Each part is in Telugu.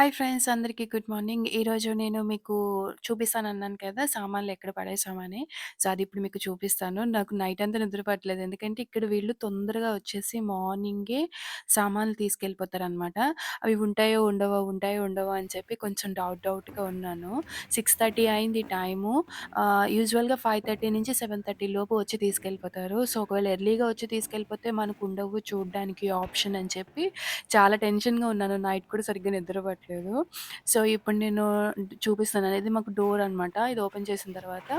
హాయ్ ఫ్రెండ్స్ అందరికీ గుడ్ మార్నింగ్. ఈరోజు నేను మీకు చూపిస్తాను అన్నాను కదా! సామాన్లు ఎక్కడ పడేసామని. సో, అది ఇప్పుడు మీకు చూపిస్తాను. నాకు నైట్ అంతా నిద్ర పట్టలేదు. ఎందుకంటే ఇక్కడ వీళ్ళు తొందరగా వచ్చేసి మార్నింగే సామాన్లు తీసుకెళ్ళిపోతారనమాట. అవి ఉంటాయో, ఉండవో, ఉంటాయో, ఉండవో అని చెప్పి కొంచెం డౌట్ డౌట్‌గా ఉన్నాను. 6:30 అయింది టైము. యూజువల్గా ఫైవ్ థర్టీ నుంచి 7:30 లోపు వచ్చి తీసుకెళ్ళిపోతారు. సో, ఒకవేళ ఎర్లీగా వచ్చి తీసుకెళ్ళిపోతే మనకు ఉండవు చూడడానికి ఆప్షన్ అని చెప్పి చాలా టెన్షన్‌గా ఉన్నాను. నైట్ కూడా సరిగ్గా నిద్ర పట్టలేదు. సో, ఇప్పుడు నేను చూపిస్తాను. అనేది మాకు డోర్ అనమాట. ఇది ఓపెన్ చేసిన తర్వాత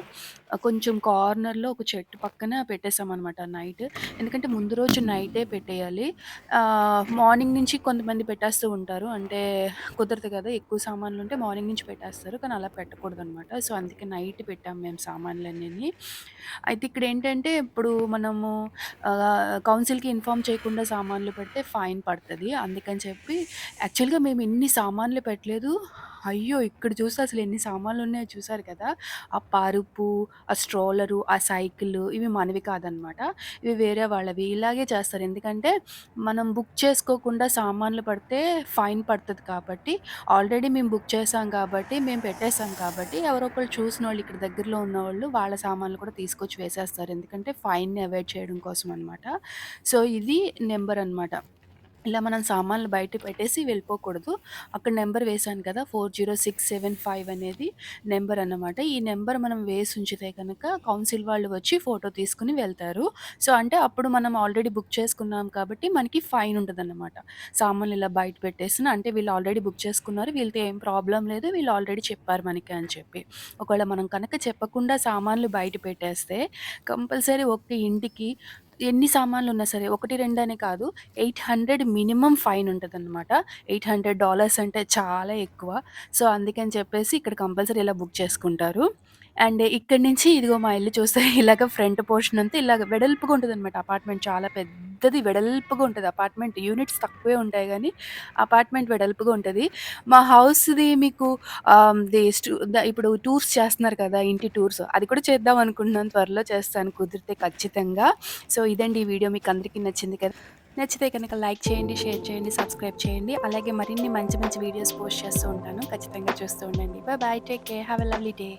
కొంచెం కార్నర్‌లో ఒక చెట్టు పక్కన పెట్టేసామనమాట నైట్. ఎందుకంటే ముందు రోజు నైటే పెట్టేయాలి. ఆహ్, మార్నింగ్ నుంచి కొంతమంది పెట్టేస్తూ ఉంటారు. అంటే కుదరదు కదా! ఎక్కువ సామాన్లుంటే మార్నింగ్ నుంచి పెట్టేస్తారు. కానీ అలా పెట్టకూడదనమాట. సో, అందుకే నైట్ పెట్టాము మేము సామాన్లన్నీని. అయితే ఇక్కడేంటంటే ఇప్పుడు మనము ఆహ్, కౌన్సిల్‌కి ఇన్ఫార్మ్ చేయకుండా సామాన్లు పెడితే ఫైన్ పడతది. అందుకని చెప్పి యాక్చువల్‌గా మేము ఇన్ని సామాన్లు సామాన్లు పెట్టలేదు. అయ్యో! ఇక్కడ చూస్తే అసలు ఎన్ని సామాన్లు ఉన్నాయో చూసారు కదా! ఆ పరుపు, ఆ స్ట్రోలరు, ఆ సైకిలు ఇవి మనవి కాదనమాట. ఇవి వేరే వాళ్ళవి. ఇలాగే చేస్తారు. ఎందుకంటే మనం బుక్ చేసుకోకుండా సామాన్లు పడితే ఫైన్ పడుతుంది కాబట్టి ఆల్రెడీ మేము బుక్ చేసాం కాబట్టి మేము పెట్టేసాం కాబట్టి ఎవరో ఒకళ్ళు చూసినోళ్ళు ఇక్కడ దగ్గరలో ఉన్నవాళ్ళు వాళ్ళ సామాన్లు కూడా తీసుకొచ్చి వేసేస్తారు. ఎందుకంటే ఫైన్‌ని అవాయిడ్ చేయడం కోసం అనమాట. సో, ఇది నెంబర్ అనమాట. ఇలా మనం సామాన్లు బయట పెట్టేసి వెళ్ళిపోకూడదు. అక్కడ నెంబర్ వేశాను కదా! 40675 అనేది నెంబర్ అన్నమాట. ఈ నెంబర్ మనం వేసి ఉంచితే కనుక కౌన్సిల్ వాళ్ళు వచ్చి ఫోటో తీసుకుని వెళ్తారు. సో, అంటే అప్పుడు మనం ఆల్రెడీ బుక్ చేసుకున్నాం కాబట్టి మనకి ఫైన్ ఉంటదన్నమాట. సామాన్లు ఇలా బయట పెట్టేసినా అంటే వీళ్ళు ఆల్రెడీ బుక్ చేసుకున్నారు. వీళ్ళతో ఏం ప్రాబ్లం లేదు. వీళ్ళు ఆల్రెడీ చెప్పారు మనకి అని చెప్పి. ఒకవేళ మనం కనుక చెప్పకుండా సామాన్లు బయట పెట్టేస్తే కంపల్సరీ ఒక ఇంటికి ఎన్ని సామాన్లు ఉన్నా సరే 1, 2 అనే కాదు 800 మినిమమ్ ఫైన్ ఉంటుందన్నమాట ఎయిట్ హండ్రెడ్ డాలర్స్ అంటే చాలా ఎక్కువ. సో, అందుకని చెప్పేసి ఇక్కడ కంపల్సరీ ఇలా బుక్ చేసుకుంటారు. అండ్ ఇక్కడి నుంచి ఇదిగో మా ఇల్లు చూస్తే ఇలాగ ఫ్రంట్ పోర్షన్ అంతా ఇలాగ వెడల్పుగా ఉంటదనమాట. అపార్ట్మెంట్ చాలా పెద్దది వెడల్పుగా ఉంటుంది అపార్ట్మెంట్ యూనిట్స్ తక్కువే ఉంటాయి కానీ అపార్ట్మెంట్ వెడల్పుగా ఉంటుంది మా హౌస్‌ది మీకు ది ద ఇప్పుడు టూర్స్ చేస్తున్నారు కదా! ఇంటి టూర్స్ అది కూడా చేద్దాం అనుకుంటున్నాను. త్వరలో చేస్తాను కుదిరితే ఖచ్చితంగా. సో, ఇదండి ఈ వీడియో మీకు అందరికీ నచ్చింది కదా! నచ్చితే కనుక లైక్ చేయండి, షేర్ చేయండి, సబ్స్క్రైబ్ చేయండి. అలాగే మరిన్ని మంచి మంచి వీడియోస్ పోస్ట్ చేస్తూ ఉంటాను. ఖచ్చితంగా చూస్తూ ఉండండి. Bye bye. Take care. Have a lovely day.